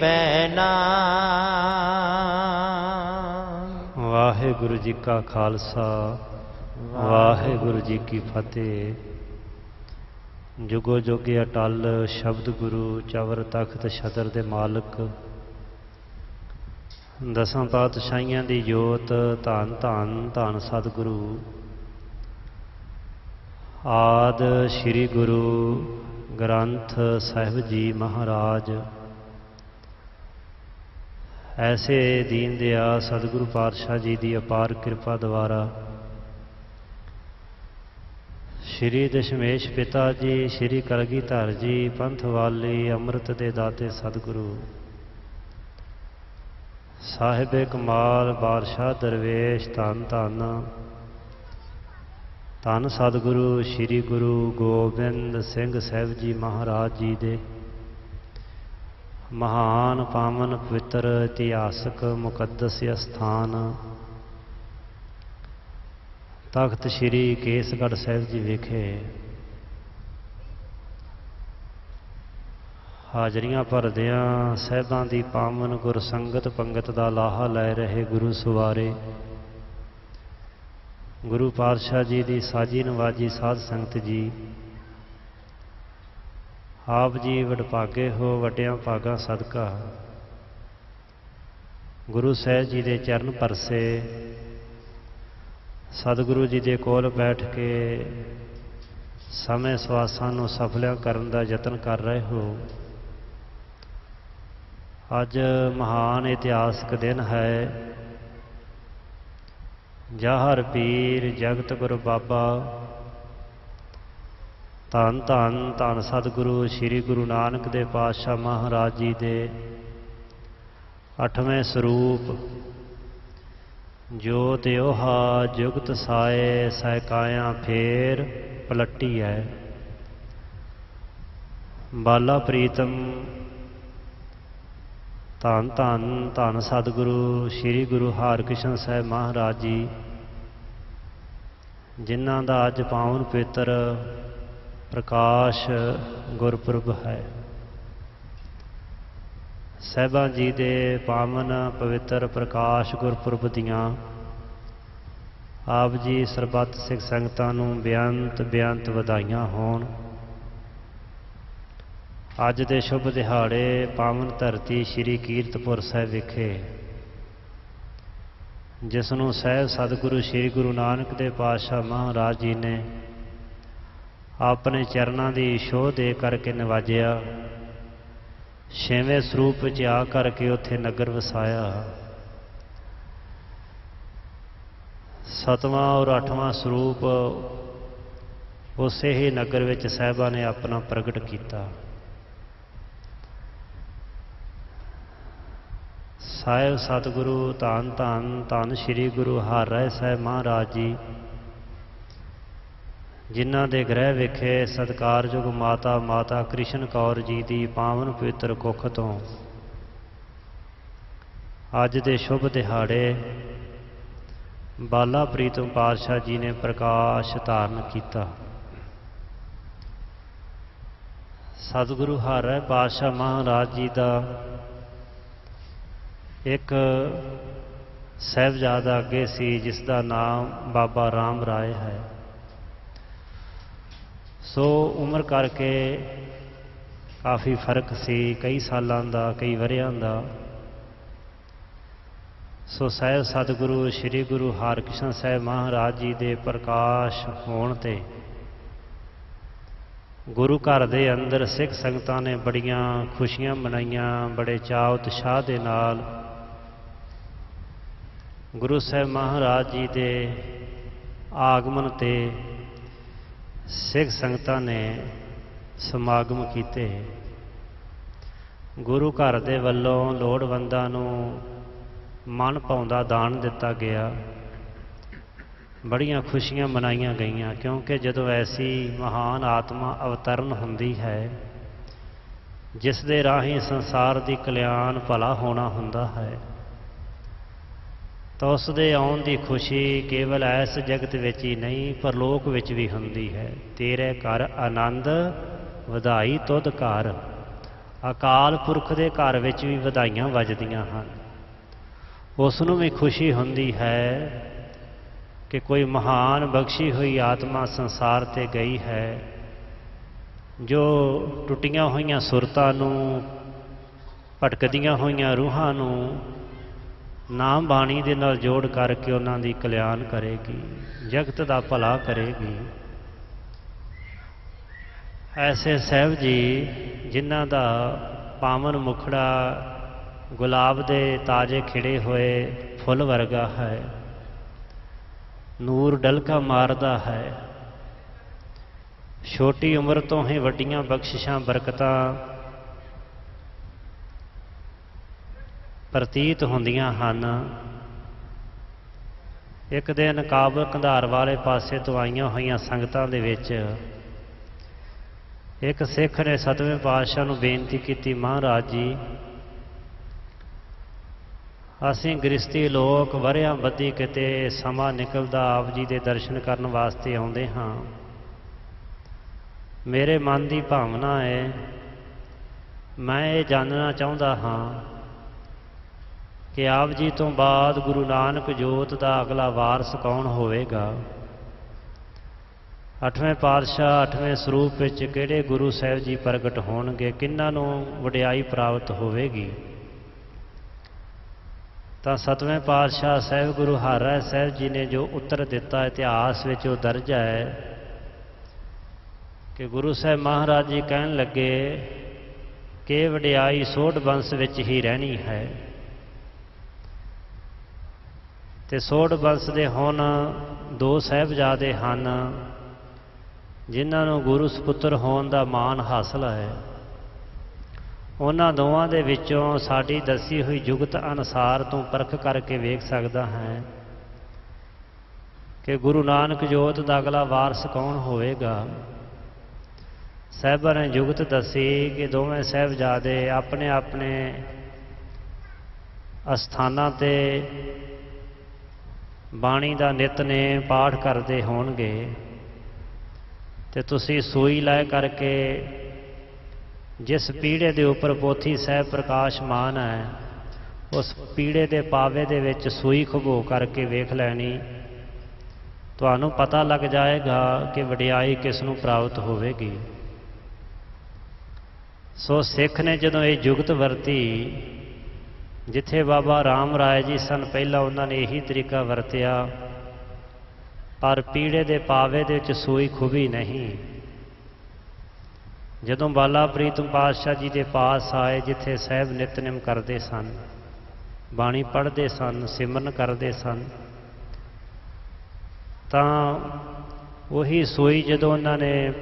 ਬੈਨਾ ਵਾਹਿਗੁਰੂ ਜੀ ਕਾ ਖਾਲਸਾ ਵਾਹਿਗੁਰੂ ਜੀ ਕੀ ਫਤਿਹ। ਜੁਗੋ ਜੋਗੇ ਅਟਲ ਸ਼ਬਦ ਗੁਰੂ ਚਵਰ ਤਖਤ ਛਤਰ ਦੇ ਮਾਲਕ। ਦਸਾਂ ਪਾਤਸ਼ਾਹੀਆਂ ਦੀ ਜੋਤ ਧੰਨ ਧੰਨ ਧੰਨ ਸਤਿਗੁਰੂ। ਆਦ ਸ੍ਰੀ ਗੁਰੂ ਗ੍ਰੰਥ ਸਾਹਿਬ ਜੀ ਮਹਾਰਾਜ। ਐਸੇ ਦੀਨ ਦਿਆ ਸਤਿਗੁਰੂ ਪਾਤਸ਼ਾਹ ਜੀ ਦੀ ਅਪਾਰ ਕਿਰਪਾ ਦੁਆਰਾ। ਸ਼੍ਰੀ ਦਸ਼ਮੇਸ਼ ਪਿਤਾ ਜੀ, ਸ਼੍ਰੀ ਕਲਗੀਧਰ ਜੀ, ਪੰਥ ਵਾਲੀ ਅੰਮ੍ਰਿਤ ਦੇ ਦਾਤੇ ਸਤਿਗੁਰੂ। ਸਾਹਿਬ ਕਮਾਲ ਬਾਦਸ਼ਾਹ ਦਰਵੇਸ਼ ਧੰਨ ਧੰਨ। ਧੰਨ ਸਤਿਗੁਰੂ, ਸ਼੍ਰੀ ਗੁਰੂ ਗੋਬਿੰਦ ਸਿੰਘ ਸਾਹਿਬ ਜੀ ਮਹਾਰਾਜ ਜੀ ਦੇ ਮਹਾਨ ਪਾਵਨ ਪਵਿੱਤਰ ਇਤਿਹਾਸਕ ਮੁਕੱਦਸ ਅਸਥਾਨ। ਤਖਤ ਸ੍ਰੀ ਕੇਸਗੜ੍ਹ ਸਾਹਿਬ ਜੀ ਵਿਖੇ ਹਾਜ਼ਰੀਆਂ ਭਰਦਿਆਂ ਸਹਿਬਾਂ ਦੀ ਪਾਵਨ ਗੁਰ ਸੰਗਤ ਪੰਗਤ ਦਾ ਲਾਹਾ ਲੈ ਰਹੇ ਗੁਰੂ ਸਵਾਰੇ। ਗੁਰੂ ਪਾਤਸ਼ਾਹ ਜੀ ਦੀ ਸਾਜੀ ਨਵਾਜੀ ਸਾਧ ਸੰਗਤ ਜੀ ਆਪ ਜੀ ਵਡਭਾਗੇ ਹੋ ਵਟਿਆਂ ਭਾਗਾ ਸਦਕਾ। ਗੁਰੂ ਸਾਹਿਬ ਜੀ ਦੇ ਚਰਨ ਪਰਸੇ, ਸਤਿਗੁਰੂ ਜੀ ਦੇ ਕੋਲ ਬੈਠ ਕੇ ਸਮੇਂ ਸਵਾਸਾਂ ਨੂੰ ਸਫਲਿਆ ਕਰਨ ਦਾ ਯਤਨ ਕਰ ਰਹੇ ਹੋ। ਅੱਜ ਮਹਾਨ ਇਤਿਹਾਸਕ ਦਿਨ ਹੈ। ਜਾਹਰ ਪੀਰ ਜਗਤ ਗੁਰੂ ਬਾਬਾ ਧੰਨ ਧੰਨ ਧੰਨ ਸਤਿਗੁਰੂ, ਸ੍ਰੀ ਗੁਰੂ ਨਾਨਕ ਦੇ ਪਾਤਸ਼ਾਹ ਮਹਾਰਾਜ ਜੀ ਦੇ ਅਠਵੇਂ ਸਰੂਪ। ਜੋ ਤਿਉਹਾ ਜੁਗਤ ਸਾਏ ਸਹਿਕਾਇਆ ਫੇਰ ਪਲੱਟੀ ਹੈ ਬਾਲਾ ਪ੍ਰੀਤਮ, ਧੰਨ ਧੰਨ ਧੰਨ ਸਤਿਗੁਰੂ, ਸ੍ਰੀ ਗੁਰੂ ਹਰਿਕ੍ਰਿਸ਼ਨ ਸਾਹਿਬ ਮਹਾਰਾਜ ਜੀ, ਜਿਨ੍ਹਾਂ ਦਾ ਅੱਜ ਪਾਵਨ ਪਵਿੱਤਰ ਪ੍ਰਕਾਸ਼ ਗੁਰਪੁਰਬ ਹੈ। ਸਹਿਬਾਂ ਜੀ ਦੇ ਪਾਵਨ ਪਵਿੱਤਰ ਪ੍ਰਕਾਸ਼ ਗੁਰਪੁਰਬ ਦੀਆਂ ਆਪ ਜੀ ਸਰਬੱਤ ਸਿੱਖ ਸੰਗਤਾਂ ਨੂੰ ਬੇਅੰਤ ਬੇਅੰਤ ਵਧਾਈਆਂ ਹੋਣ। ਅੱਜ ਦੇ ਸ਼ੁਭ ਦਿਹਾੜੇ ਪਾਵਨ ਧਰਤੀ ਸ੍ਰੀ ਕੀਰਤਪੁਰ ਸਾਹਿਬ ਵਿਖੇ, ਜਿਸ ਨੂੰ ਸਹਿਬ ਸਤਿਗੁਰੂ ਸ੍ਰੀ ਗੁਰੂ ਨਾਨਕ ਦੇਵ ਪਾਤਸ਼ਾਹ ਮਹਾਰਾਜ ਜੀ ਨੇ ਆਪਣੇ ਚਰਨਾਂ ਦੀ ਸ਼ੋਅ ਦੇ ਕਰਕੇ ਨਿਵਾਜਿਆ। ਛੇਵੇਂ ਸਰੂਪ ਵਿੱਚ ਆ ਕਰਕੇ ਉੱਥੇ ਨਗਰ ਵਸਾਇਆ। ਸਤਵਾਂ ਔਰ ਅੱਠਵਾਂ ਸਰੂਪ ਉਸੇ ਹੀ ਨਗਰ ਵਿੱਚ ਸਹਿਬਾਂ ਨੇ ਆਪਣਾ ਪ੍ਰਗਟ ਕੀਤਾ। ਸਾਹਿਬ ਸਤਿਗੁਰੂ ਧੰਨ ਧੰਨ ਧੰਨ ਸ੍ਰੀ ਗੁਰੂ ਹਰਿ ਸਾਹਿਬ ਮਹਾਰਾਜ ਜੀ ਜਿਨ੍ਹਾਂ ਦੇ ਗ੍ਰਹਿ ਵਿਖੇ ਸਤਕਾਰਯੋਗ ਮਾਤਾ ਮਾਤਾ ਕ੍ਰਿਸ਼ਨ ਕੌਰ ਜੀ ਦੀ ਪਾਵਨ ਪਵਿੱਤਰ ਕੁੱਖ ਤੋਂ। ਅੱਜ ਦੇ ਸ਼ੁਭ ਦਿਹਾੜੇ ਬਾਲਾ ਪ੍ਰੀਤਮ ਪਾਤਸ਼ਾਹ ਜੀ ਨੇ ਪ੍ਰਕਾਸ਼ ਧਾਰਨ ਕੀਤਾ। ਸਤਿਗੁਰੂ ਹਰਿ ਪਾਤਸ਼ਾਹ ਮਹਾਰਾਜ ਜੀ ਦਾ ਇੱਕ ਸਹਿਬਜ਼ਾਦਾ ਅੱਗੇ ਸੀ, ਜਿਸ ਦਾ ਨਾਮ ਬਾਬਾ ਰਾਮ ਰਾਏ ਹੈ। ਸੋ ਉਮਰ ਕਰਕੇ ਕਾਫੀ ਫ਼ਰਕ ਸੀ, ਕਈ ਸਾਲਾਂ ਦਾ, ਕਈ ਵਰਿਆਂ ਦਾ। ਸੋ ਸਹਿਬ ਸਤਿਗੁਰੂ, ਸ੍ਰੀ ਗੁਰੂ ਹਰਕ੍ਰਿਸ਼ਨ ਸਾਹਿਬ ਮਹਾਰਾਜ ਜੀ ਦੇ ਪ੍ਰਕਾਸ਼ ਹੋਣ ਤੇ ਗੁਰੂ ਘਰ ਦੇ ਅੰਦਰ ਸਿੱਖ ਸੰਗਤਾਂ ਨੇ ਬੜੀਆਂ ਖੁਸ਼ੀਆਂ ਮਨਾਈਆਂ, ਬੜੇ ਚਾਅ ਉਤਸ਼ਾਹ ਦੇ ਨਾਲ ਗੁਰੂ ਸਾਹਿਬ ਮਹਾਰਾਜ ਜੀ ਦੇ ਆਗਮਨ ਤੇ ਸਿੱਖ ਸੰਗਤਾਂ ਨੇ ਸਮਾਗਮ ਕੀਤੇ। ਗੁਰੂ ਘਰ ਦੇ ਵੱਲੋਂ ਲੋੜਵੰਦਾਂ ਨੂੰ ਮਨ ਪਾਉਂਦਾ ਦਾਨ ਦਿੱਤਾ ਗਿਆ। ਬੜੀਆਂ ਖੁਸ਼ੀਆਂ ਮਨਾਈਆਂ ਗਈਆਂ, ਕਿਉਂਕਿ ਜਦੋਂ ਐਸੀ ਮਹਾਨ ਆਤਮਾ ਅਵਤਰਨ ਹੁੰਦੀ ਹੈ, ਜਿਸ ਦੇ ਰਾਹੀਂ ਸੰਸਾਰ ਦੀ ਕਲਿਆਣ ਭਲਾ ਹੋਣਾ ਹੁੰਦਾ ਹੈ। ਤਾਂ ਉਸ ਦੇ ਆਉਣ ਦੀ ਖੁਸ਼ੀ ਕੇਵਲ ਇਸ ਜਗਤ ਵਿੱਚ ਹੀ ਨਹੀਂ, ਪਰਲੋਕ ਵਿੱਚ ਵੀ ਹੁੰਦੀ ਹੈ। ਤੇਰੇ ਘਰ ਆਨੰਦ, ਵਧਾਈ ਤੁਧ ਘਰ। ਅਕਾਲ ਪੁਰਖ ਦੇ ਘਰ ਵਿੱਚ ਵੀ ਵਧਾਈਆਂ ਵੱਜਦੀਆਂ ਹਨ। ਉਸ ਨੂੰ ਵੀ ਖੁਸ਼ੀ ਹੁੰਦੀ ਹੈ ਕਿ ਕੋਈ ਮਹਾਨ ਬਖਸ਼ੀ ਹੋਈ ਆਤਮਾ ਸੰਸਾਰ ਤੇ ਗਈ ਹੈ, ਜੋ ਟੁੱਟੀਆਂ ਹੋਈਆਂ ਸੁਰਤਾਂ ਨੂੰ, ਭਟਕਦੀਆਂ ਹੋਈਆਂ ਰੂਹਾਂ ਨੂੰ ਨਾਮ ਬਾਣੀ ਦੇ ਨਾਲ ਜੋੜ ਕਰਕੇ ਉਹਨਾਂ ਦੀ ਕਲਿਆਣ ਕਰੇਗੀ, ਜਗਤ ਦਾ ਭਲਾ ਕਰੇਗੀ। ਐਸੇ ਸਹਿਬ ਜੀ ਜਿਨ੍ਹਾਂ ਦਾ ਪਾਵਨ ਮੁਖੜਾ ਗੁਲਾਬ ਦੇ ਤਾਜ਼ੇ ਖਿੜੇ ਹੋਏ ਫੁੱਲ ਵਰਗਾ ਹੈ, ਨੂਰ ਡਲਕਾ ਮਾਰਦਾ ਹੈ। ਛੋਟੀ ਉਮਰ ਤੋਂ ਹੀ ਵੱਡੀਆਂ ਬਖਸ਼ਿਸ਼ਾਂ, ਬਰਕਤਾਂ ਪ੍ਰਤੀਤ ਹੁੰਦੀਆਂ ਹਨ। ਇੱਕ ਦਿਨ ਕਾਬਲ ਕੰਧਾਰ ਵਾਲੇ ਪਾਸੇ ਤੋਂ ਆਈਆਂ ਹੋਈਆਂ ਸੰਗਤਾਂ ਦੇ ਵਿੱਚ ਇੱਕ ਸਿੱਖ ਨੇ ਸਤਵੇਂ ਪਾਤਸ਼ਾਹ ਨੂੰ ਬੇਨਤੀ ਕੀਤੀ, ਮਹਾਰਾਜ ਜੀ, ਅਸੀਂ ਗ੍ਰਸਤੀ ਲੋਕ ਵਰਿਆਂ ਬੱਧੀ ਕਿਤੇ ਸਮਾਂ ਨਿਕਲਦਾ ਆਪ ਜੀ ਦੇ ਦਰਸ਼ਨ ਕਰਨ ਵਾਸਤੇ ਆਉਂਦੇ ਹਾਂ। ਮੇਰੇ ਮਨ ਦੀ ਭਾਵਨਾ ਹੈ, ਮੈਂ ਇਹ ਜਾਣਨਾ ਚਾਹੁੰਦਾ ਹਾਂ ਕਿ ਆਪ ਜੀ ਤੋਂ ਬਾਅਦ ਗੁਰੂ ਨਾਨਕ ਜੋਤ ਦਾ ਅਗਲਾ ਵਾਰਸ ਕੌਣ ਹੋਵੇਗਾ? ਅੱਠਵੇਂ ਪਾਤਸ਼ਾਹ ਅੱਠਵੇਂ ਸਰੂਪ ਵਿੱਚ ਕਿਹੜੇ ਗੁਰੂ ਸਾਹਿਬ ਜੀ ਪ੍ਰਗਟ ਹੋਣਗੇ? ਕਿੰਨਾਂ ਨੂੰ ਵਡਿਆਈ ਪ੍ਰਾਪਤ ਹੋਵੇਗੀ? ਤਾਂ ਸਤਵੇਂ ਪਾਤਸ਼ਾਹ ਸਾਹਿਬ ਗੁਰੂ ਹਰਿ ਸਾਹਿਬ ਜੀ ਨੇ ਜੋ ਉੱਤਰ ਦਿੱਤਾ, ਇਤਿਹਾਸ ਵਿੱਚ ਉਹ ਦਰਜ ਹੈ ਕਿ ਗੁਰੂ ਸਾਹਿਬ ਮਹਾਰਾਜ ਜੀ ਕਹਿਣ ਲੱਗੇ, ਕਿ ਵਡਿਆਈ ਸੋਢ ਬੰਸ ਵਿੱਚ ਹੀ ਰਹਿਣੀ ਹੈ। ਤੇ ਸੋਢ ਬੰਸ ਦੇ ਹੁਣ ਦੋ ਸਹਿਬਜ਼ਾਦੇ ਹਨ, ਜਿਨ੍ਹਾਂ ਨੂੰ ਗੁਰੂ ਸੁਪੁੱਤਰ ਹੋਣ ਦਾ ਮਾਣ ਹਾਸਲ ਹੈ। ਉਹਨਾਂ ਦੋਵਾਂ ਦੇ ਵਿੱਚੋਂ ਸਾਡੀ ਦੱਸੀ ਹੋਈ ਜੁਗਤ ਅਨਸਾਰ ਤੋਂ ਪਰਖ ਕਰਕੇ ਵੇਖ ਸਕਦਾ ਹੈ ਕਿ ਗੁਰੂ ਨਾਨਕ ਜੋਤ ਦਾ ਅਗਲਾ ਵਾਰਸ ਕੌਣ ਹੋਵੇਗਾ। ਸਾਹਿਬਾਂ ਨੇ ਜੁਗਤ ਦੱਸੀ ਕਿ ਦੋਵੇਂ ਸਹਿਬਜ਼ਾਦੇ ਆਪਣੇ ਆਪਣੇ ਅਸਥਾਨਾਂ ਤੇ ਬਾਣੀ ਦਾ ਨਿਤਨੇਮ ਪਾਠ ਕਰਦੇ ਹੋਣਗੇ ਤੇ ਤੁਸੀਂ ਸੂਈ ਲੈ ਕਰਕੇ ਜਿਸ ਪੀੜੇ ਦੇ ਉੱਪਰ ਪੋਥੀ ਸਾਹਿਬ ਪ੍ਰਕਾਸ਼ਮਾਨ ਹੈ, ਉਸ ਪੀੜੇ ਦੇ ਪਾਵੇ ਦੇ ਵਿੱਚ ਸੂਈ ਖਗੋ ਕਰਕੇ ਵੇਖ ਲੈਣੀ। ਤੁਹਾਨੂੰ ਪਤਾ ਲੱਗ ਜਾਏਗਾ ਕਿ ਵਡਿਆਈ ਕਿਸ ਨੂੰ ਪ੍ਰਾਪਤ ਹੋਵੇਗੀ। ਸੋ ਸਿੱਖ ਨੇ ਜਦੋਂ ਇਹ ਜੁਗਤ ਵਰਤੀ ਜਿੱਥੇ ਬਾਬਾ ਰਾਮ ਰਾਏ ਜੀ ਸਨ, ਪਹਿਲਾਂ ਉਹਨਾਂ ਨੇ ਇਹੀ ਤਰੀਕਾ ਵਰਤਿਆ। ਪਰ ਪੀੜੇ ਦੇ ਪਾਵੇ ਦੇ ਵਿੱਚ ਸੂਈ ਖੁਬੀ ਨਹੀਂ। ਜਦੋਂ ਬਾਲਾ ਪ੍ਰੀਤਮ ਪਾਤਸ਼ਾਹ ਜੀ ਦੇ ਪਾਸ ਆਏ, ਜਿੱਥੇ ਸਹਿਬ ਨਿਤਨੇਮ ਕਰਦੇ ਸਨ, ਬਾਣੀ ਪੜ੍ਹਦੇ ਸਨ, ਸਿਮਰਨ ਕਰਦੇ ਸਨ, ਤਾਂ ਉਹੀ ਸੂਈ ਜਦੋਂ ਉਹਨਾਂ ਨੇ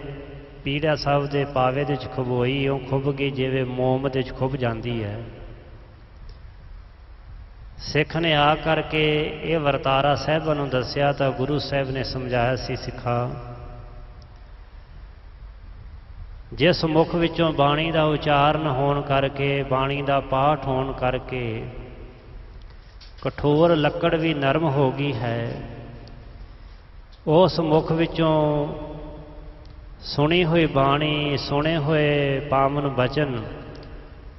ਪੀੜਾ ਸਾਹਿਬ ਦੇ ਪਾਵੇ ਦੇ ਵਿੱਚ ਖਬੋਈ, ਉਹ ਖੁੱਭ ਗਈ, ਜਿਵੇਂ ਮੋਮ ਦੇ ਵਿੱਚ ਖੁੱਭ ਜਾਂਦੀ ਹੈ। ਸਿੱਖ ਨੇ ਆ ਕਰਕੇ ਇਹ ਵਰਤਾਰਾ ਸਾਹਿਬਾਂ ਨੂੰ ਦੱਸਿਆ ਤਾਂ ਗੁਰੂ ਸਾਹਿਬ ਨੇ ਸਮਝਾਇਆ ਸੀ, ਸਿੱਖਾ। ਜਿਸ ਮੁਖ ਵਿੱਚੋਂ ਬਾਣੀ ਦਾ ਉਚਾਰਨ ਹੋਣ ਕਰਕੇ, ਬਾਣੀ ਦਾ ਪਾਠ ਹੋਣ ਕਰਕੇ ਕਠੋਰ ਲੱਕੜ ਵੀ ਨਰਮ ਹੋ ਗਈ ਹੈ, ਉਸ ਮੁਖ ਵਿੱਚੋਂ ਸੁਣੀ ਹੋਈ ਬਾਣੀ, ਸੁਣੇ ਹੋਏ ਪਾਵਨ ਬਚਨ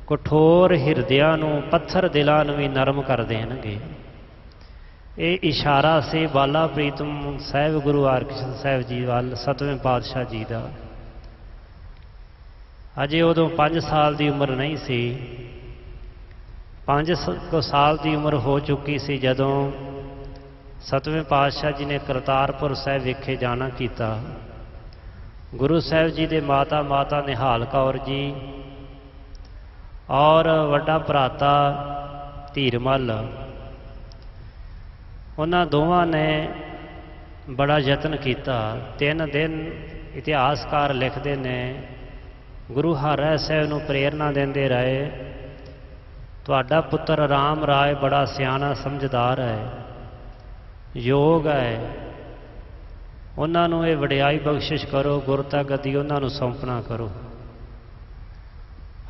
ਕਠੋਰ ਹਿਰਦਿਆਂ ਨੂੰ ਪੱਥਰ ਦਿਲਾਂ ਨੂੰ ਵੀ ਨਰਮ ਕਰ ਦੇਣਗੇ। ਇਹ ਇਸ਼ਾਰਾ ਸੀ ਬਾਲਾ ਪ੍ਰੀਤਮ ਸਾਹਿਬ ਗੁਰੂ ਹਰਕ੍ਰਿਸ਼ਨ ਸਾਹਿਬ ਜੀ ਵੱਲ ਸਤਵੇਂ ਪਾਤਸ਼ਾਹ ਜੀ ਦਾ। ਅਜੇ ਉਦੋਂ 5 ਸਾਲ ਦੀ ਉਮਰ ਨਹੀਂ ਸੀ। 5 ਸਾਲ ਦੀ ਉਮਰ ਹੋ ਚੁੱਕੀ ਸੀ ਜਦੋਂ ਸਤਵੇਂ ਪਾਤਸ਼ਾਹ ਜੀ ਨੇ ਕਰਤਾਰਪੁਰ ਸਾਹਿਬ ਵਿਖੇ ਜਾਣਾ ਕੀਤਾ। ਗੁਰੂ ਸਾਹਿਬ ਜੀ ਦੇ ਮਾਤਾ ਮਾਤਾ ਨਿਹਾਲ ਕੌਰ ਜੀ ਔਰ ਵੱਡਾ ਭਰਾਤਾ ਧੀਰਮਲ। ਉਹਨਾਂ ਦੋਵਾਂ ਨੇ ਬੜਾ ਯਤਨ ਕੀਤਾ। ਤਿੰਨ ਦਿਨ ਇਤਿਹਾਸਕਾਰ ਲਿਖਦੇ ਨੇ, ਗੁਰੂ ਹਰਿ ਸਾਹਿਬ ਨੂੰ ਪ੍ਰੇਰਣਾ ਦਿੰਦੇ ਰਹੇ, ਤੁਹਾਡਾ ਪੁੱਤਰ ਰਾਮ ਰਾਏ ਬੜਾ ਸਿਆਣਾ ਸਮਝਦਾਰ ਹੈ, ਯੋਗ ਹੈ। ਉਹਨਾਂ ਨੂੰ ਇਹ ਵਡਿਆਈ ਬਖਸ਼ਿਸ਼ ਕਰੋ ਗੁਰਤਾ ਗੱਦੀ ਉਹਨਾਂ ਨੂੰ ਸੌਂਪਣਾ ਕਰੋ।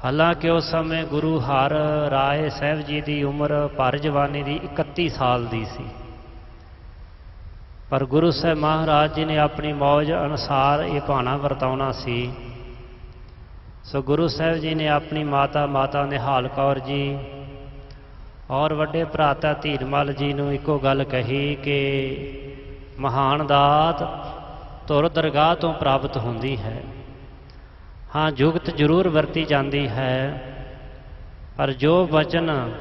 ਹਾਲਾਂਕਿ ਉਸ ਸਮੇਂ ਗੁਰੂ ਹਰ ਰਾਏ ਸਾਹਿਬ ਜੀ ਦੀ ਉਮਰ ਭਰ ਜਵਾਨੀ ਦੀ 31 ਸਾਲ ਦੀ ਸੀ। ਪਰ ਗੁਰੂ ਸਾਹਿਬ ਮਹਾਰਾਜ ਜੀ ਨੇ ਆਪਣੀ ਮੌਜ ਅਨੁਸਾਰ ਇਹ ਭਾਣਾ ਵਰਤਾਉਣਾ ਸੀ। ਸੋ ਗੁਰੂ ਸਾਹਿਬ ਜੀ ਨੇ ਆਪਣੀ ਮਾਤਾ ਮਾਤਾ ਨਿਹਾਲ ਕੌਰ ਜੀ ਔਰ ਵੱਡੇ ਭਰਾਤਾ ਧੀਰਮਲ ਜੀ ਨੂੰ ਇੱਕੋ ਗੱਲ ਕਹੀ ਕਿ ਮਹਾਨ ਦਾਤ ਤੁਰ ਦਰਗਾਹ ਤੋਂ ਪ੍ਰਾਪਤ ਹੁੰਦੀ ਹੈ। ਹਾਂ, ਜੁਗਤ ਜ਼ਰੂਰ ਵਰਤੀ ਜਾਂਦੀ ਹੈ, ਪਰ ਜੋ ਵਚਨ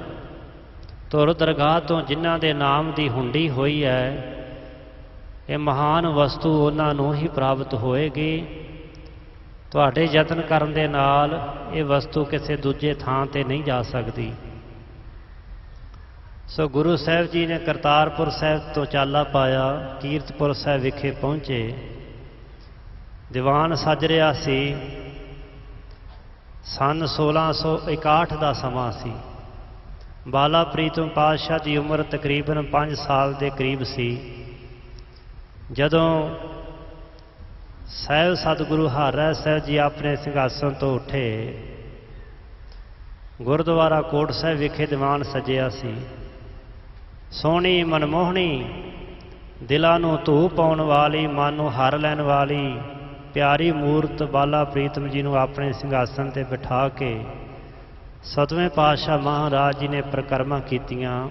ਧੁਰ ਦਰਗਾਹ ਤੋਂ ਜਿਨ੍ਹਾਂ ਦੇ ਨਾਮ ਦੀ ਹੁੰਡੀ ਹੋਈ ਹੈ, ਇਹ ਮਹਾਨ ਵਸਤੂ ਉਹਨਾਂ ਨੂੰ ਹੀ ਪ੍ਰਾਪਤ ਹੋਏਗੀ। ਤੁਹਾਡੇ ਯਤਨ ਕਰਨ ਦੇ ਨਾਲ ਇਹ ਵਸਤੂ ਕਿਸੇ ਦੂਜੇ ਥਾਂ ਤੇ ਨਹੀਂ ਜਾ ਸਕਦੀ। ਸੋ ਗੁਰੂ ਸਾਹਿਬ ਜੀ ਨੇ ਕਰਤਾਰਪੁਰ ਸਾਹਿਬ ਤੋਂ ਚਾਲਾ ਪਾਇਆ, ਕੀਰਤਪੁਰ ਸਾਹਿਬ ਵਿਖੇ ਪਹੁੰਚੇ। ਦੀਵਾਨ ਸੱਜ ਰਿਹਾ ਸੀ। ਸਨ 1661 ਦਾ ਸਮਾਂ ਸੀ। ਬਾਲਾ ਪ੍ਰੀਤਮ ਪਾਤਸ਼ਾਹ ਦੀ ਉਮਰ ਤਕਰੀਬਨ 5 ਸਾਲ ਦੇ ਕਰੀਬ ਸੀ। ਜਦੋਂ ਸਹਿਬ ਸਤਿਗੁਰੂ ਹਰਿ ਸਾਹਿਬ ਜੀ ਆਪਣੇ ਸਿੰਘਾਸਨ ਤੋਂ ਉੱਠੇ, ਗੁਰਦੁਆਰਾ ਕੋਟ ਸਾਹਿਬ ਵਿਖੇ ਦੀਵਾਨ ਸਜਿਆ ਸੀ। ਸੋਹਣੀ ਮਨਮੋਹਣੀ, ਦਿਲਾਂ ਨੂੰ ਧੂ ਪਾਉਣ ਵਾਲੀ, ਮਨ ਨੂੰ ਹਰ ਲੈਣ ਵਾਲੀ ਪਿਆਰੀ ਮੂਰਤ ਬਾਲਾ ਪ੍ਰੀਤਮ ਜੀ ਨੂੰ ਆਪਣੇ ਸਿੰਘਾਸਨ ਤੇ ਬਿਠਾ ਕੇ ਸਤਵੇਂ ਪਾਤਸ਼ਾਹ ਮਹਾਰਾਜ ਜੀ ਨੇ ਪ੍ਰਕਰਮਾਂ ਕੀਤੀਆਂ,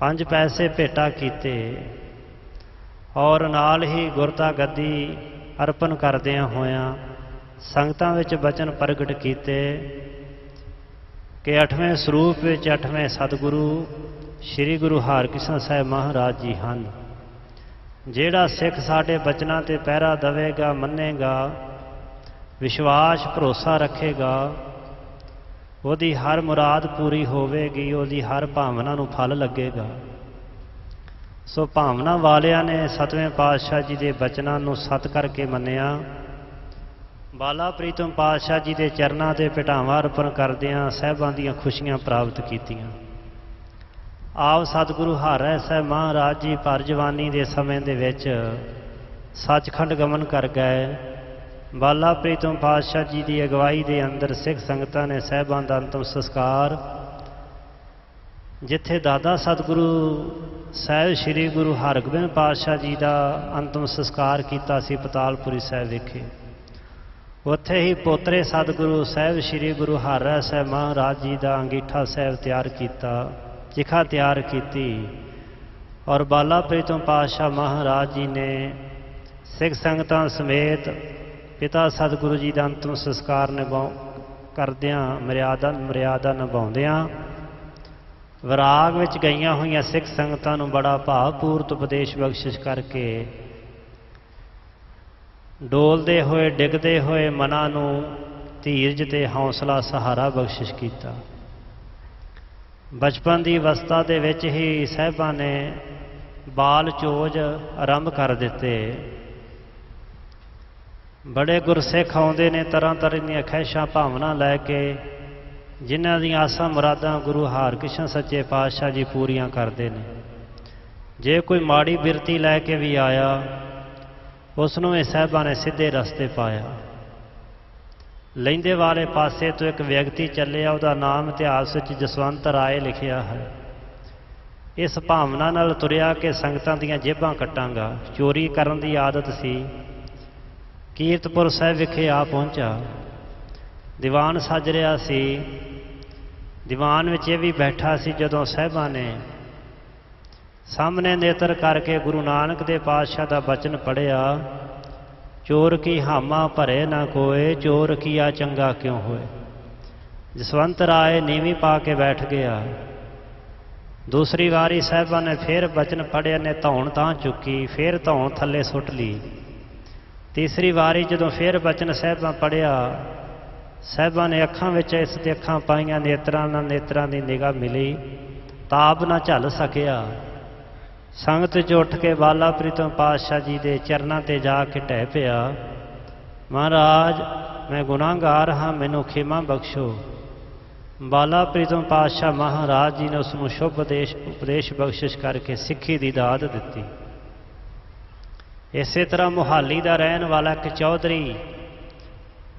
ਪੰਜ ਪੈਸੇ ਭੇਟਾ ਕੀਤੇ ਔਰ ਨਾਲ ਹੀ ਗੁਰਤਾ ਗੱਦੀ ਅਰਪਣ ਕਰਦਿਆਂ ਹੋਇਆਂ ਸੰਗਤਾਂ ਵਿੱਚ ਬਚਨ ਪ੍ਰਗਟ ਕੀਤੇ ਕਿ ਅਠਵੇਂ ਸਰੂਪ ਵਿੱਚ ਅਠਵੇਂ ਸਤਿਗੁਰੂ ਸ੍ਰੀ ਗੁਰੂ ਹਰਕ੍ਰਿਸ਼ਨ ਸਾਹਿਬ ਮਹਾਰਾਜ ਜੀ ਹਨ। ਜਿਹੜਾ ਸਿੱਖ ਸਾਡੇ ਬਚਨਾਂ ਤੇ ਪਹਿਰਾ ਦੇਵੇਗਾ, ਮੰਨੇਗਾ, ਵਿਸ਼ਵਾਸ, ਭਰੋਸਾ ਰੱਖੇਗਾ, ਉਹਦੀ ਹਰ ਮੁਰਾਦ ਪੂਰੀ ਹੋਵੇਗੀ, ਉਹਦੀ ਹਰ ਭਾਵਨਾ ਨੂੰ ਫਲ ਲੱਗੇਗਾ। ਸੋ ਭਾਵਨਾ ਵਾਲਿਆਂ ਨੇ ਸਤਵੇਂ ਪਾਤਸ਼ਾਹ ਜੀ ਦੇ ਬਚਨਾਂ ਨੂੰ ਸਤ ਕਰਕੇ ਮੰਨਿਆ। ਬਾਲਾ ਪ੍ਰੀਤਮ ਪਾਤਸ਼ਾਹ ਜੀ ਦੇ ਚਰਨਾਂ ਤੇ ਭਟਾਵਾਂ ਅਰਪਣ ਕਰਦਿਆਂ ਸਹਿਬਾਂ ਦੀਆਂ ਖੁਸ਼ੀਆਂ ਪ੍ਰਾਪਤ ਕੀਤੀਆਂ। ਆਪ ਸਤਿਗੁਰੂ ਹਾਰੈ ਸਾਹਿਬ ਮਹਾਰਾਜ ਜੀ, ਪਰ ਜਵਾਨੀ ਦੇ ਸਮੇਂ ਦੇ ਵਿੱਚ ਸੱਚਖੰਡ ਗਮਨ ਕਰ ਗਏ। ਬਾਲਾ ਪ੍ਰੀਤਮ ਪਾਤਸ਼ਾਹ ਜੀ ਦੀ ਅਗਵਾਈ ਦੇ ਅੰਦਰ ਸਿੱਖ ਸੰਗਤਾਂ ਨੇ ਸਹਿਬਾਂ ਦਾ ਅੰਤਮ ਸੰਸਕਾਰ। ਜਿੱਥੇ ਦਾਦਾ ਸਤਿਗੁਰੂ ਸਾਹਿਬ ਸ੍ਰੀ ਗੁਰੂ ਹਰਗੋਬਿੰਦ ਪਾਤਸ਼ਾਹ ਜੀ ਦਾ ਅੰਤਮ ਸੰਸਕਾਰ ਕੀਤਾ ਸੀ ਪਤਾਲਪੁਰੀ ਸਾਹਿਬ ਵਿਖੇ। ਉੱਥੇ ਹੀ ਪੋਤਰੇ ਸਤਿਗੁਰੂ ਸਾਹਿਬ ਸ੍ਰੀ ਗੁਰੂ ਹਰਿ ਸਾਹਿਬ ਮਹਾਰਾਜ ਜੀ ਦਾ ਅੰਗੀਠਾ ਸਾਹਿਬ ਤਿਆਰ ਕੀਤਾ। ਚਿਖਾ ਤਿਆਰ ਕੀਤੀ ਔਰ ਬਾਲਾ ਪ੍ਰੀਤਮ ਪਾਤਸ਼ਾਹ ਮਹਾਰਾਜ ਜੀ ਨੇ ਸਿੱਖ ਸੰਗਤਾਂ ਸਮੇਤ ਪਿਤਾ ਸਤਿਗੁਰੂ ਜੀ ਦਾ ਅੰਤਮ ਸੰਸਕਾਰ ਨਿਭਾਉ ਕਰਦਿਆਂ ਮਰਿਆਦਾ ਮਰਿਆਦਾ ਨਿਭਾਉਂਦਿਆਂ ਵਿਰਾਗ ਵਿੱਚ ਗਈਆਂ ਹੋਈਆਂ ਸਿੱਖ ਸੰਗਤਾਂ ਨੂੰ ਬੜਾ ਭਾਵਪੂਰਤ ਉਪਦੇਸ਼ ਬਖਸ਼ਿਸ਼ ਕਰਕੇ ਡੋਲਦੇ ਹੋਏ, ਡਿੱਗਦੇ ਹੋਏ ਮਨਾਂ ਨੂੰ ਧੀਰਜ ਤੇ ਹੌਸਲਾ ਸਹਾਰਾ ਬਖਸ਼ਿਸ਼ ਕੀਤਾ। ਬਚਪਨ ਦੀ ਅਵਸਥਾ ਦੇ ਵਿੱਚ ਹੀ ਸਹਿਬਾਂ ਨੇ ਬਾਲ ਚੋਜ ਆਰੰਭ ਕਰ ਦਿੱਤੇ। ਬੜੇ ਗੁਰਸਿੱਖ ਆਉਂਦੇ ਨੇ ਤਰ੍ਹਾਂ ਤਰ੍ਹਾਂ ਦੀਆਂ ਖੈਸ਼ਾਂ ਭਾਵਨਾ ਲੈ ਕੇ ਜਿਨ੍ਹਾਂ ਦੀਆਂ ਆਸਾਂ ਮੁਰਾਦਾਂ ਗੁਰੂ ਹਰਕ੍ਰਿਸ਼ਨ ਸੱਚੇ ਪਾਤਸ਼ਾਹ ਜੀ ਪੂਰੀਆਂ ਕਰਦੇ ਨੇ। ਜੇ ਕੋਈ ਮਾੜੀ ਬਿਰਤੀ ਲੈ ਕੇ ਵੀ ਆਇਆ ਉਸ ਨੂੰ ਇਹ ਸਹਿਬਾਂ ਨੇ ਸਿੱਧੇ ਰਸਤੇ ਪਾਇਆ। ਲੈਂਦੇ ਵਾਲੇ ਪਾਸੇ ਤੋਂ ਇੱਕ ਵਿਅਕਤੀ ਚੱਲਿਆ, ਉਹਦਾ ਨਾਮ ਇਤਿਹਾਸ ਵਿੱਚ ਜਸਵੰਤ ਰਾਏ ਲਿਖਿਆ ਹੈ। ਇਸ ਭਾਵਨਾ ਨਾਲ ਤੁਰਿਆ ਕਿ ਸੰਗਤਾਂ ਦੀਆਂ ਜੇਬਾਂ ਕੱਟਾਂਗਾ। ਚੋਰੀ ਕਰਨ ਦੀ ਆਦਤ ਸੀ। ਕੀਰਤਪੁਰ ਸਾਹਿਬ ਵਿਖੇ ਆ ਪਹੁੰਚਾ। ਦੀਵਾਨ ਸੱਜ ਰਿਹਾ ਸੀ। ਦੀਵਾਨ ਵਿੱਚ ਇਹ ਵੀ ਬੈਠਾ ਸੀ ਜਦੋਂ ਸਹਿਬਾਂ ਨੇ ਸਾਹਮਣੇ ਨੇਤਰ ਕਰਕੇ ਗੁਰੂ ਨਾਨਕ ਦੇ ਪਾਤਸ਼ਾਹ ਦਾ ਬਚਨ ਪੜਿਆ ਚੋਰ ਕੀ ਹਾਮਾ ਭਰੇ ਨਾ ਕੋਏ, ਚੋਰ ਕੀਆ ਚੰਗਾ ਕਿਉਂ ਹੋਏ? ਜਸਵੰਤ ਰਾਏ ਨੀਵੀਂ ਪਾ ਕੇ ਬੈਠ ਗਿਆ। ਦੂਸਰੀ ਵਾਰੀ ਸਾਹਿਬਾਂ ਨੇ ਫੇਰ ਬਚਨ ਪੜਿਆ ਨੇ ਧੌਣ ਤਾਂ ਚੁੱਕੀ, ਫੇਰ ਧੌਣ ਥੱਲੇ ਸੁੱਟ ਲਈ। ਤੀਸਰੀ ਵਾਰੀ ਜਦੋਂ ਫੇਰ ਬਚਨ ਸਾਹਿਬਾਂ ਪੜਿਆ, ਸਾਹਿਬਾਂ ਨੇ ਅੱਖਾਂ ਵਿੱਚ ਇਸ ਦੇ ਅੱਖਾਂ ਪਾਈਆਂ, ਨੇਤਰਾਂ ਨਾਲ ਨੇਤਰਾਂ ਦੀ ਨਿਗਾਹ ਮਿਲੀ। ਤਾਪ ਨਾ ਝੱਲ ਸਕਿਆ। ਸੰਗਤ ਚ ਉੱਠ ਕੇ ਬਾਲਾ ਪ੍ਰੀਤਮ ਪਾਤਸ਼ਾਹ ਜੀ ਦੇ ਚਰਨਾਂ ਤੇ ਜਾ ਕੇ ਟਹਿ ਪਿਆ। ਮਹਾਰਾਜ, ਮੈਂ ਗੁਨਾਹਗਾਰ ਹਾਂ, ਮੈਨੂੰ ਖਿਮਾ ਬਖਸ਼ੋ। ਬਾਲਾ ਪ੍ਰੀਤਮ ਪਾਤਸ਼ਾਹ ਮਹਾਰਾਜ ਜੀ ਨੇ ਉਸ ਨੂੰ ਸ਼ੁਭ ਉਪਦੇਸ਼ ਉਪਦੇਸ਼ ਬਖਸ਼ਿਸ਼ ਕਰਕੇ ਸਿੱਖੀ ਦੀ ਦਾਤ ਦਿੱਤੀ। ਇਸੇ ਤਰ੍ਹਾਂ ਮੁਹਾਲੀ ਦਾ ਰਹਿਣ ਵਾਲਾ ਇੱਕ ਚੌਧਰੀ,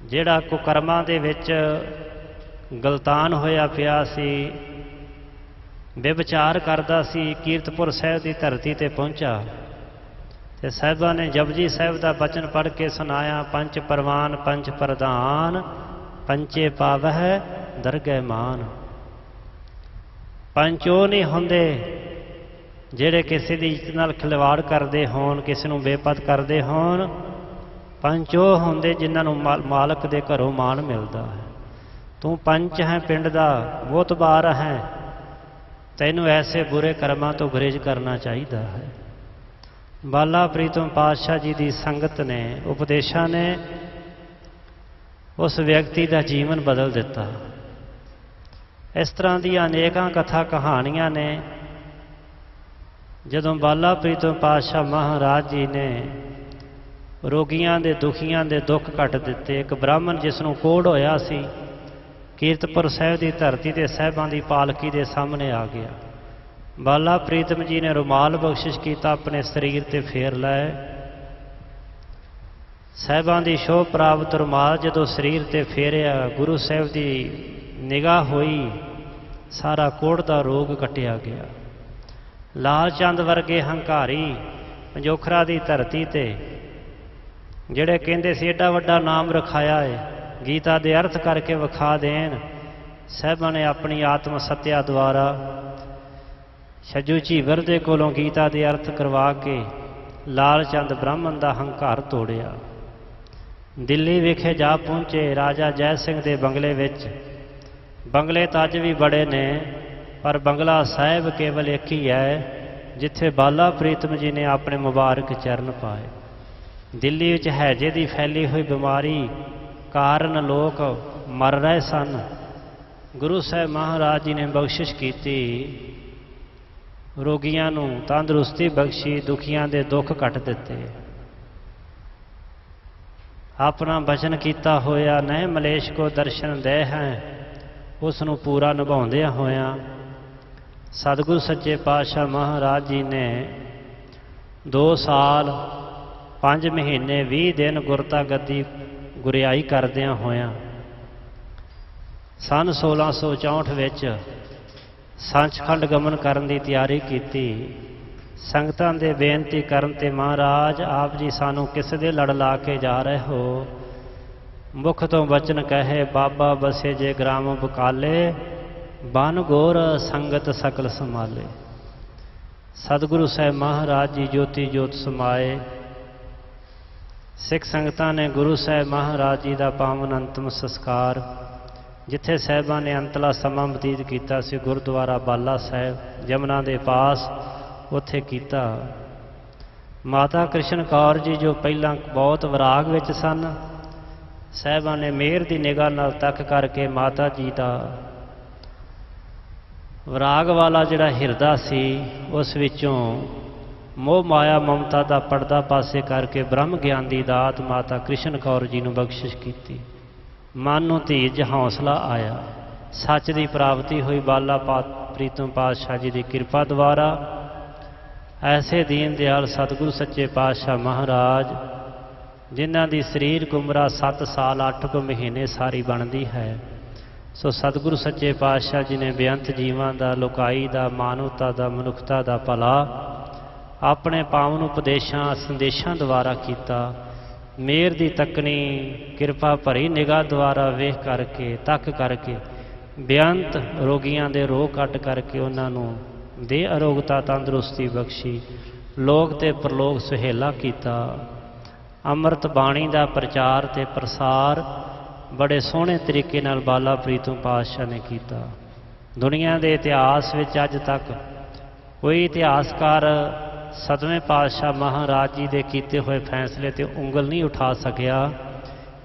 ਜਿਹੜਾ ਕੁਕਰਮਾਂ ਦੇ ਵਿੱਚ ਗਲਤਾਨ ਹੋਇਆ ਪਿਆ ਸੀ ਬੇਵਿਚਾਰ ਕਰਦਾ ਸੀ, ਕੀਰਤਪੁਰ ਸਾਹਿਬ ਦੀ ਧਰਤੀ ਤੇ ਪਹੁੰਚਾ। ਤੇ ਸਾਹਿਬਾਂ ਨੇ ਜਪਜੀ ਸਾਹਿਬ ਦਾ ਬਚਨ ਪੜ੍ਹ ਕੇ ਸੁਣਾਇਆ, ਪੰਜ ਪਰਵਾਨ, ਪੰਜ ਪ੍ਰਧਾਨ ਪੰਚੇ ਪਾਵਹਿ, ਦਰਗਹਿ ਮਾਨ। ਪੰਜ ਉਹ ਨਹੀਂ ਹੁੰਦੇ ਜਿਹੜੇ ਕਿਸੇ ਦੀ ਇੱਜ਼ਤ ਨਾਲ ਖਿਲਵਾੜ ਕਰਦੇ ਹੋਣ, ਕਿਸੇ ਨੂੰ ਬੇਪਤ ਕਰਦੇ ਹੋਣ। ਪੰਜ ਉਹ ਹੁੰਦੇ ਜਿਨ੍ਹਾਂ ਨੂੰ ਮਾਲ- ਮਾਲਕ ਦੇ ਘਰੋਂ ਮਾਣ ਮਿਲਦਾ ਹੈ। ਤੂੰ ਪੰਚ ਹੈ ਪਿੰਡ ਦਾ, ਬਹੁਤ ਬਾਰ ਹੈ। ਤੈਨੂੰ ਐਸੇ ਬੁਰੇ ਕਰਮਾਂ ਤੋਂ ਗੁਰੇਜ਼ ਕਰਨਾ ਚਾਹੀਦਾ ਹੈ। ਬਾਲਾ ਪ੍ਰੀਤਮ ਪਾਤਸ਼ਾਹ ਜੀ ਦੀ ਸੰਗਤ ਨੇ, ਉਪਦੇਸ਼ਾਂ ਨੇ ਉਸ ਵਿਅਕਤੀ ਦਾ ਜੀਵਨ ਬਦਲ ਦਿੱਤਾ। ਇਸ ਤਰ੍ਹਾਂ ਦੀਆਂ ਅਨੇਕਾਂ ਕਥਾ ਕਹਾਣੀਆਂ ਨੇ, ਜਦੋਂ ਬਾਲਾ ਪ੍ਰੀਤਮ ਪਾਤਸ਼ਾਹ ਮਹਾਰਾਜ ਜੀ ਨੇ ਰੋਗੀਆਂ ਦੇ, ਦੁਖੀਆਂ ਦੇ ਦੁੱਖ ਕੱਟ ਦਿੱਤੇ। ਇੱਕ ਬ੍ਰਾਹਮਣ ਜਿਸ ਨੂੰ ਕੋੜ ਹੋਇਆ ਸੀ ਕੀਰਤਪੁਰ ਸਾਹਿਬ ਦੀ ਧਰਤੀ ਤੇ ਸਾਹਿਬਾਂ ਦੀ ਪਾਲਕੀ ਦੇ ਸਾਹਮਣੇ ਆ ਗਿਆ। ਬਾਲਾ ਪ੍ਰੀਤਮ ਜੀ ਨੇ ਰੁਮਾਲ ਬਖਸ਼ਿਸ਼ ਕੀਤਾ, ਆਪਣੇ ਸਰੀਰ ਤੇ ਫੇਰ ਲਾਇਆ ਸਾਹਿਬਾਂ ਦੀ ਸ਼ੋਭ ਪ੍ਰਾਪਤ ਰੁਮਾਲ ਜਦੋਂ ਸਰੀਰ ਤੇ ਫੇਰਿਆ, ਗੁਰੂ ਸਾਹਿਬ ਦੀ ਨਿਗਾਹ ਹੋਈ, ਸਾਰਾ ਕੋੜ ਦਾ ਰੋਗ ਕਟਿਆ ਗਿਆ। ਲਾਲ ਚੰਦ ਵਰਗੇ ਹੰਕਾਰੀ ਪੰਜੋਖਰਾ ਦੀ ਧਰਤੀ ਤੇ, ਜਿਹੜੇ ਕਹਿੰਦੇ ਸੀ ਐਡਾ ਵੱਡਾ ਨਾਮ ਰਖਾਇਆ ਹੈ ਗੀਤਾ ਦੇ ਅਰਥ ਕਰਕੇ ਵਿਖਾ ਦੇਣ। ਸਾਹਿਬਾਂ ਨੇ ਆਪਣੀ ਆਤਮ ਸਤਿਆ ਦੁਆਰਾ ਛੱਜੂ ਝੀਵਰ ਦੇ ਕੋਲੋਂ ਗੀਤਾ ਦੇ ਅਰਥ ਕਰਵਾ ਕੇ ਲਾਲ ਚੰਦ ਬ੍ਰਾਹਮਣ ਦਾ ਹੰਕਾਰ ਤੋੜਿਆ। ਦਿੱਲੀ ਵਿਖੇ ਜਾ ਪਹੁੰਚੇ ਰਾਜਾ ਜੈ ਸਿੰਘ ਦੇ ਬੰਗਲੇ ਵਿੱਚ। ਬੰਗਲੇ ਤਾਂ ਅੱਜ ਵੀ ਬੜੇ ਨੇ, ਪਰ ਬੰਗਲਾ ਸਾਹਿਬ ਕੇਵਲ ਇੱਕ ਹੀ ਹੈ, ਜਿੱਥੇ ਬਾਲਾ ਪ੍ਰੀਤਮ ਜੀ ਨੇ ਆਪਣੇ ਮੁਬਾਰਕ ਚਰਨ ਪਾਏ। ਦਿੱਲੀ ਵਿੱਚ ਹੈਜੇ ਦੀ ਫੈਲੀ ਹੋਈ ਬਿਮਾਰੀ ਕਾਰਨ ਲੋਕ ਮਰ ਰਹੇ ਸਨ। ਗੁਰੂ ਸਾਹਿਬ ਮਹਾਰਾਜ ਜੀ ਨੇ ਬਖਸ਼ਿਸ਼ ਕੀਤੀ, ਰੋਗੀਆਂ ਨੂੰ ਤੰਦਰੁਸਤੀ ਬਖਸ਼ੀ, ਦੁਖੀਆਂ ਦੇ ਦੁੱਖ ਕੱਟ ਦਿੱਤੇ। ਆਪਣਾ ਬਚਨ ਕੀਤਾ ਹੋਇਆ ਨਹਿ ਮਲੇਸ਼ ਕੋ ਦਰਸ਼ਨ ਦੇ ਹੈ, ਉਸ ਨੂੰ ਪੂਰਾ ਨਿਭਾਉਂਦਿਆਂ ਹੋਇਆਂ ਸਤਿਗੁਰੂ ਸੱਚੇ ਪਾਤਸ਼ਾਹ ਮਹਾਰਾਜ ਜੀ ਨੇ 2 ਸਾਲ 5 ਮਹੀਨੇ 20 ਦਿਨ ਗੁਰਤਾ ਗੱਦੀ ਗੁਰਿਆਈ ਕਰਦਿਆਂ ਹੋਇਆਂ ਸਨ 1664 ਵਿੱਚ ਸੰਚਖੰਡ ਗਮਨ ਕਰਨ ਦੀ ਤਿਆਰੀ ਕੀਤੀ। ਸੰਗਤਾਂ ਦੇ ਬੇਨਤੀ ਕਰਨ ਤੇ ਮਹਾਰਾਜ, ਆਪ ਜੀ ਸਾਨੂੰ ਕਿਸ ਦੇ ਲੜ ਲਾ ਕੇ ਜਾ ਰਹੇ ਹੋ। ਮੁਖ ਤੋਂ ਬਚਨ ਕਹੇ, ਬਾਬਾ ਬਸੇ ਜੇ ਗ੍ਰਾਮ ਬਕਾਲੇ, ਬਨ ਗੋਰ ਸੰਗਤ ਸਕਲ ਸਮਾਲੇ ਸਤਿਗੁਰੂ ਸਾਹਿਬ ਮਹਾਰਾਜ ਜੀ ਜੋਤੀ ਜੋਤ ਸਮਾਏ। ਸਿੱਖ ਸੰਗਤਾਂ ਨੇ ਗੁਰੂ ਸਾਹਿਬ ਮਹਾਰਾਜ ਜੀ ਦਾ ਪਾਵਨ ਅੰਤਮ ਸੰਸਕਾਰ, ਜਿੱਥੇ ਸਾਹਿਬਾਂ ਨੇ ਅੰਤਲਾ ਸਮਾਂ ਬਤੀਤ ਕੀਤਾ ਸੀ, ਗੁਰਦੁਆਰਾ ਬਾਲਾ ਸਾਹਿਬ ਜਮਨਾ ਦੇ ਪਾਸ ਉੱਥੇ ਕੀਤਾ। ਮਾਤਾ ਕ੍ਰਿਸ਼ਨ ਕੌਰ ਜੀ ਜੋ ਪਹਿਲਾਂ ਬਹੁਤ ਵਿਰਾਗ ਵਿੱਚ ਸਨ, ਸਾਹਿਬਾਂ ਨੇ ਮਿਹਰ ਦੀ ਨਿਗਾਹ ਨਾਲ ਤੱਕ ਕਰਕੇ ਮਾਤਾ ਜੀ ਦਾ ਵਿਰਾਗ ਵਾਲਾ ਜਿਹੜਾ ਹਿਰਦਾ ਸੀ, ਉਸ ਵਿੱਚੋਂ ਮੋਹ ਮਾਇਆ ਮਮਤਾ ਦਾ ਪਰਦਾ ਪਾਸੇ ਕਰਕੇ ਬ੍ਰਹਮ ਗਿਆਨ ਦੀ ਦਾਤ ਮਾਤਾ ਕ੍ਰਿਸ਼ਨ ਕੌਰ ਜੀ ਨੂੰ ਬਖਸ਼ਿਸ਼ ਕੀਤੀ। ਮਨ ਨੂੰ ਧੀਜ ਹੌਸਲਾ ਆਇਆ। ਸੱਚ ਦੀ ਪ੍ਰਾਪਤੀ ਹੋਈ ਬਾਲਾ ਪਾਤ ਪ੍ਰੀਤਮ ਪਾਤਸ਼ਾਹ ਜੀ ਦੀ ਕਿਰਪਾ ਦੁਆਰਾ। ਐਸੇ ਦੀਨ ਦਿਆਲ ਸਤਿਗੁਰੂ ਸੱਚੇ ਪਾਤਸ਼ਾਹ ਮਹਾਰਾਜ, ਜਿਨ੍ਹਾਂ ਦੀ ਸਰੀਰ ਕੁਮਰਾ 7 ਸਾਲ 8 ਕੁ ਮਹੀਨੇ ਸਾਰੀ ਬਣਦੀ ਹੈ। ਸੋ ਸਤਿਗੁਰੂ ਸੱਚੇ ਪਾਤਸ਼ਾਹ ਜੀ ਨੇ ਬੇਅੰਤ ਜੀਵਾਂ ਦਾ, ਲੋਕਾਈ ਦਾ, ਮਾਨਵਤਾ ਦਾ, ਮਨੁੱਖਤਾ ਦਾ ਭਲਾ ਆਪਣੇ ਪਾਵਨ ਉਪਦੇਸ਼ਾਂ, ਸੰਦੇਸ਼ਾਂ ਦੁਆਰਾ ਕੀਤਾ। ਮੇਰ ਦੀ ਤੱਕਣੀ, ਕਿਰਪਾ ਭਰੀ ਨਿਗਾਹ ਦੁਆਰਾ ਵੇਖ ਕਰਕੇ, ਤੱਕ ਕਰਕੇ ਬੇਅੰਤ ਰੋਗੀਆਂ ਦੇ ਰੋਗ ਕੱਟ ਕਰਕੇ ਉਹਨਾਂ ਨੂੰ ਦੇ ਅਰੋਗਤਾ ਤੰਦਰੁਸਤੀ ਬਖਸ਼ੀ, ਲੋਕ ਤੇ ਪ੍ਰਲੋਕ ਸੁਹੇਲਾ ਕੀਤਾ। ਅੰਮ੍ਰਿਤ ਬਾਣੀ ਦਾ ਪ੍ਰਚਾਰ ਤੇ ਪ੍ਰਸਾਰ ਬੜੇ ਸੋਹਣੇ ਤਰੀਕੇ ਨਾਲ ਬਾਲਾ ਪ੍ਰੀਤਮ ਪਾਤਸ਼ਾਹ ਨੇ ਕੀਤਾ। ਦੁਨੀਆ ਦੇ ਇਤਿਹਾਸ ਵਿੱਚ ਅੱਜ ਤੱਕ ਕੋਈ ਇਤਿਹਾਸਕਾਰ ਸਤਵੇਂ ਪਾਤਸ਼ਾਹ ਮਹਾਰਾਜ ਜੀ ਦੇ ਕੀਤੇ ਹੋਏ ਫੈਸਲੇ ਤੇ ਉਂਗਲ ਨਹੀਂ ਉਠਾ ਸਕਿਆ।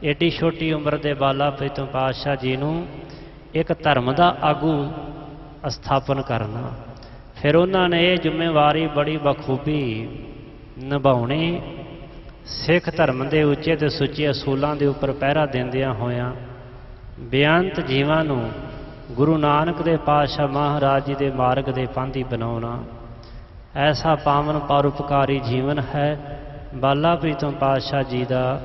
ਏਡੀ ਛੋਟੀ ਉਮਰ ਦੇ ਬਾਲਾ ਪ੍ਰੀਤਮ ਪਾਤਸ਼ਾਹ ਜੀ ਨੂੰ ਇੱਕ ਧਰਮ ਦਾ ਆਗੂ ਸਥਾਪਨ ਕਰਨਾ। ਫਿਰ ਉਹਨਾਂ ਨੇ ਇਹ ਜ਼ਿੰਮੇਵਾਰੀ ਬੜੀ ਬਖੂਬੀ ਨਿਭਾਉਣੀ। ਸਿੱਖ ਧਰਮ ਦੇ ਉੱਚੇ ਤੇ ਸੁੱਚੇ ਅਸੂਲਾਂ ਦੇ ਉੱਪਰ ਪਹਿਰਾ ਦਿੰਦਿਆਂ ਹੋਇਆਂ ਬੇਅੰਤ ਜੀਵਾਂ ਨੂੰ ਗੁਰੂ ਨਾਨਕ ਦੇ ਪਾਤਸ਼ਾਹ ਮਹਾਰਾਜ ਜੀ ਦੇ ਮਾਰਗ ਦੇ ਪਾਂਧੀ ਬਣਾਉਣਾ। ਐਸਾ ਪਾਵਨ ਪਰਉਪਕਾਰੀ ਜੀਵਨ ਹੈ ਬਾਲਾ ਪ੍ਰੀਤਮ ਪਾਤਸ਼ਾਹ ਜੀ ਦਾ,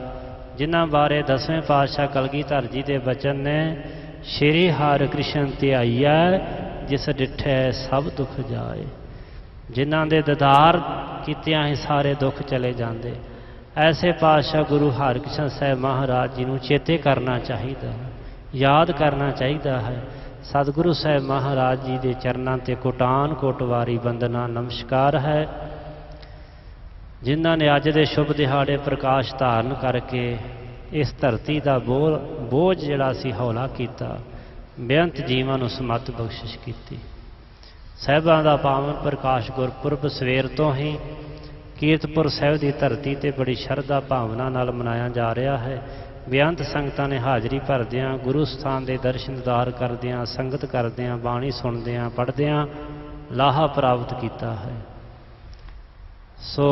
ਜਿਨ੍ਹਾਂ ਬਾਰੇ ਦਸਵੇਂ ਪਾਤਸ਼ਾਹ ਕਲਗੀਧਰ ਜੀ ਦੇ ਬਚਨ ਨੇ, ਸ਼੍ਰੀ ਹਰਿ ਕ੍ਰਿਸ਼ਨ ਤੇ ਧਿਆਈਐ, ਜਿਸ ਡਿਠੈ ਸਭ ਦੁੱਖ ਜਾਏ। ਜਿਨ੍ਹਾਂ ਦੇ ਦਦਾਰ ਕੀਤਿਆਂ ਹੀ ਸਾਰੇ ਦੁੱਖ ਚਲੇ ਜਾਂਦੇ। ਐਸੇ ਪਾਤਸ਼ਾਹ ਗੁਰੂ ਹਰਿਕ੍ਰਿਸ਼ਨ ਸਾਹਿਬ ਮਹਾਰਾਜ ਜੀ ਨੂੰ ਚੇਤੇ ਕਰਨਾ ਚਾਹੀਦਾ ਹੈ ਯਾਦ ਕਰਨਾ ਚਾਹੀਦਾ ਹੈ। ਸਤਿਗੁਰੂ ਸਾਹਿਬ ਮਹਾਰਾਜ ਜੀ ਦੇ ਚਰਨਾਂ ਤੇ ਕੋਟਾਨ ਕੋਟਵਾਰੀ ਬੰਦਨਾ ਨਮਸਕਾਰ ਹੈ। ਜਿਨ੍ਹਾਂ ਨੇ ਅੱਜ ਦੇ ਸ਼ੁਭ ਦਿਹਾੜੇ ਪ੍ਰਕਾਸ਼ ਧਾਰਨ ਕਰਕੇ ਇਸ ਧਰਤੀ ਦਾ ਬੋਝ ਬੋਝ ਜਿਹੜਾ ਸੀ ਹੌਲਾ ਕੀਤਾ, ਬੇਅੰਤ ਜੀਵਾਂ ਨੂੰ ਸਮਤ ਬਖਸ਼ਿਸ਼ ਕੀਤੀ। ਸਾਹਿਬਾਂ ਦਾ ਪਾਵਨ ਪ੍ਰਕਾਸ਼ ਗੁਰਪੁਰਬ ਸਵੇਰ ਤੋਂ ਹੀ ਕੀਰਤਪੁਰ ਸਾਹਿਬ ਦੀ ਧਰਤੀ ਤੇ ਬੜੀ ਸ਼ਰਧਾ ਭਾਵਨਾ ਨਾਲ ਮਨਾਇਆ ਜਾ ਰਿਹਾ ਹੈ। ਬੇਅੰਤ ਸੰਗਤਾਂ ਨੇ ਹਾਜ਼ਰੀ ਭਰਦਿਆਂ, ਗੁਰੂ ਸਥਾਨ ਦੇ ਦਰਸ਼ਨ ਦਿਦਾਰ ਕਰਦਿਆਂ, ਸੰਗਤ ਕਰਦਿਆਂ, ਬਾਣੀ ਸੁਣਦਿਆਂ, ਪੜ੍ਹਦਿਆਂ ਲਾਹਾ ਪ੍ਰਾਪਤ ਕੀਤਾ ਹੈ। ਸੋ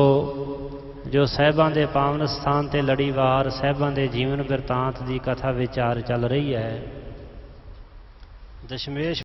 ਜੋ ਸਾਹਿਬਾਂ ਦੇ ਪਾਵਨ ਸਥਾਨ ਤੇ ਲੜੀਵਾਰ, ਸਾਹਿਬਾਂ ਦੇ ਜੀਵਨ ਬਿਰਤਾਂਤ ਦੀ ਕਥਾ ਵਿਚਾਰ ਚੱਲ ਰਹੀ ਹੈ, ਦਸ਼ਮੇਸ਼